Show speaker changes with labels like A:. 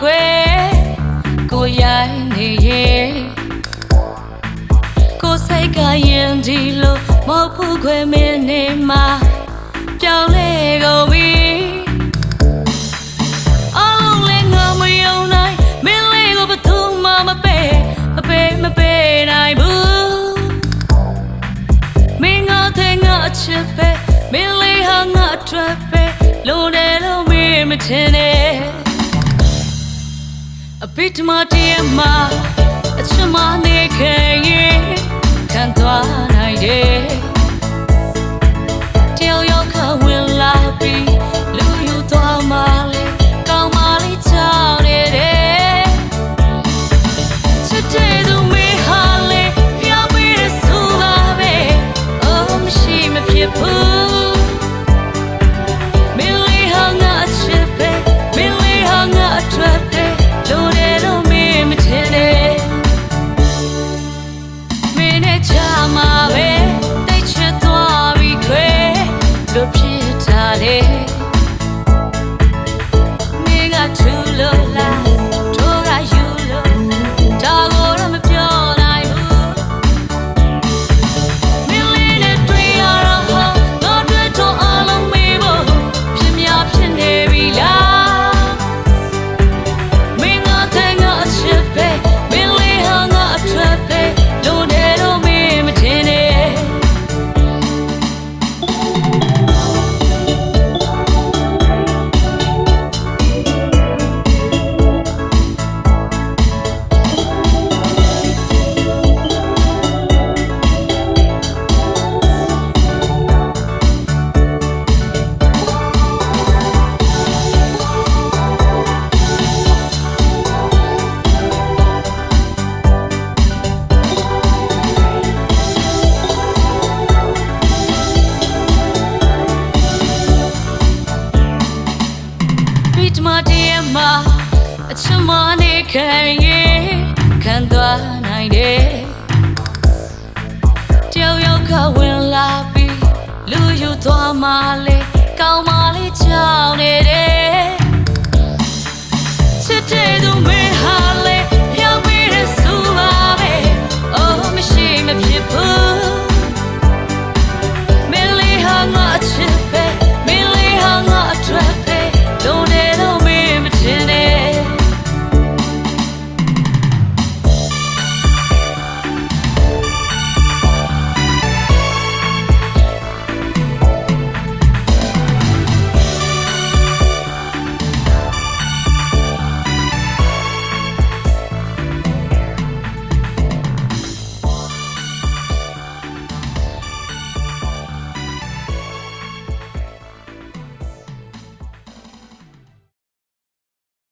A: ခွဲကိုရိုင်းနေရဲ့ကိုစိတ်ကရင်ဒီလိုမဟုတ်ဘူးခွဲမင်းနေမှာပြောင်းလဲကုန်ပြီအလုံးလေးငါမယုံနိုင်မင်းလေးကိုဘယ်သူမှမပေးမပေးမပေးနိုင်ဘူးမင်းငါတဲ့ငါအချစ်ပဲမင်းလေးဟာငါအတွက်ပဲလိုတယ်လို့ မင်းမထင်နဲ့အပိတမတည်းမှာအချစ်မနေခဲ့ရင်ခံသွား လို့ ပြီးတမတည်းမှာအချမနေခံရင်ခံသွားနိုင်တယ်တယောက်ယောက်ကဝင်လာပြီးလူယူသွားမှလေ